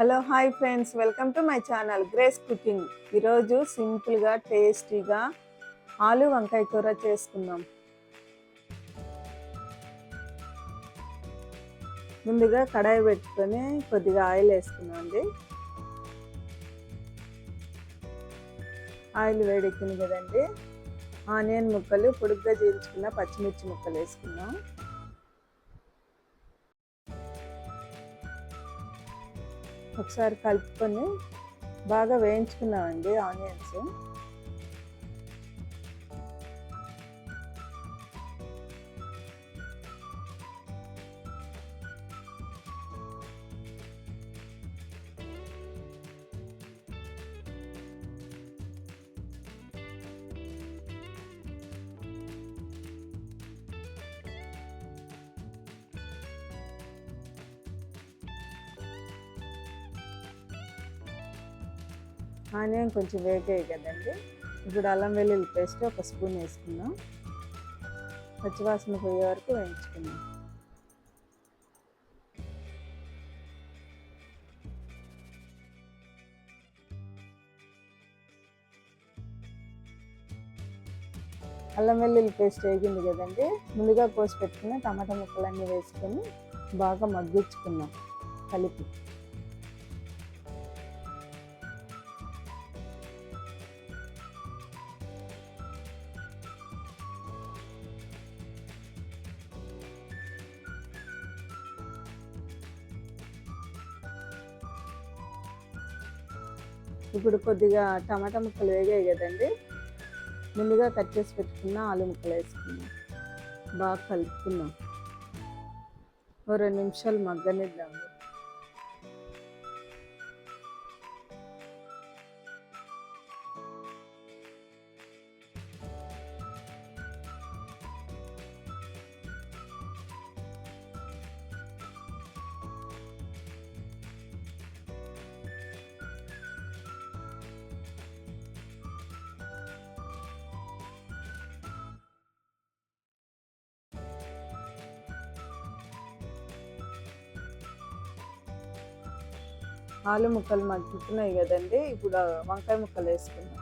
Hello hi friends. Welcome to my channel Grace cooking. ఈరోజు సింపుల్గా టేస్టీగా ఆలు వంకాయ కూర చేసుకుందాం. ముందుగా కడాయి పెట్టుకొని కొద్దిగా ఆయిల్ వేసుకున్నాం అండి. ఆయిల్ వేడెక్కింది కదండి. ఆనియన్ ముక్కలు పొడుగ్గా చీల్చుకున్న పచ్చిమిర్చి ముక్కలు వేసుకున్నాం ఒకసారి కలుపుకొని బాగా వేయించుకున్నామండి ఆనియన్స్. ఆనియన్ కొంచెం వేగాయి కదండి. ఇప్పుడు అల్లం వెల్లుల్లి పేస్ట్ ఒక స్పూన్ వేసుకుందాం. పచ్చివాసన పోయే వరకు వేయించుకుందాం. అల్లం వెల్లుల్లి పేస్ట్ వేగింది కదండి. ముందుగా కోసి పెట్టుకుని టమాటా ముక్కలన్నీ వేసుకొని బాగా మగ్గించుకుందాం కలిపి. ఇప్పుడు కొద్దిగా టమాటా ముక్కలు వేగాయి కదండి. ముందుగా కట్ చేసి పెట్టుకున్న ఆలు ముక్కలు వేసుకున్నాం బాగా కలుపుకున్నాం ఓ రెండు నిమిషాలు మగ్గనిద్దాము. ఆలు ముక్కలు మగ్గుతున్నాయి కదండి. ఇప్పుడు వంకాయ ముక్కలు వేసుకున్నాం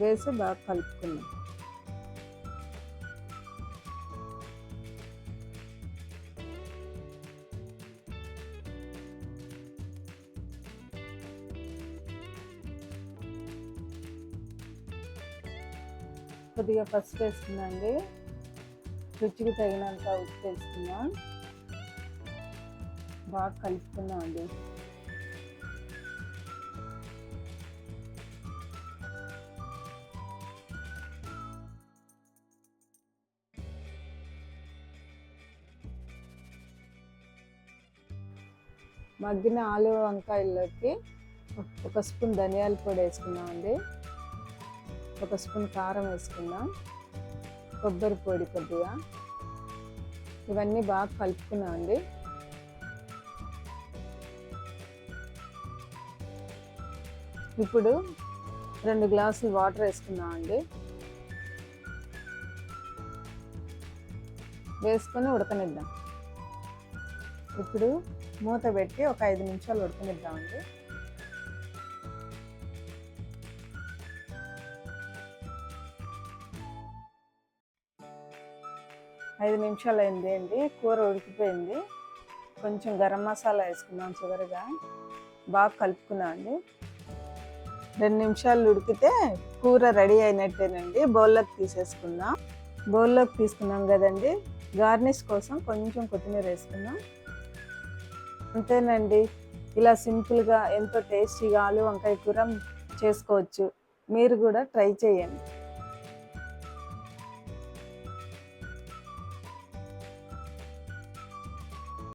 వేసి బాగా కలుపుకున్నాం కొద్దిగా పసుపు అండి. రుచికి తగినంత ఉప్పు వేసుకున్నాం బాగా కలుపుకుందాం అండి. మగ్గిన ఆలు వంకాయల్లోకి ఒక స్పూన్ ధనియాల పొడి వేసుకున్నాం అండి. ఒక స్పూన్ కారం వేసుకుందాం. కొబ్బరి పొడి కొద్దిగా. ఇవన్నీ బాగా కలుపుకున్నాం ఇప్పుడు రెండు గ్లాసులు వాటర్ వేసుకున్నామండి అండి. వేసుకొని ఉడకనిద్దాం. ఇప్పుడు మూత పెట్టి ఒక ఐదు నిమిషాలు ఉడకనిద్దామండి ఐదు నిమిషాలు అయింది అండి. కూర ఉడికిపోయింది. కొంచెం గరం మసాలా వేసుకున్నాం చివరిగా బాగా కలుపుకున్నాం అండి. రెండు నిమిషాలు ఉడికితే కూర రెడీ అయినట్టేనండి. బౌల్లోకి తీసేసుకుందాం. బౌల్లోకి తీసుకున్నాం కదండి. గార్నిష్ కోసం కొంచెం కొత్తిమీర వేసుకుందాం. అంతేనండి. ఇలా సింపుల్గా ఎంతో టేస్టీగా ఆలు వంకాయ కూర చేసుకోవచ్చు. మీరు కూడా ట్రై చేయండి.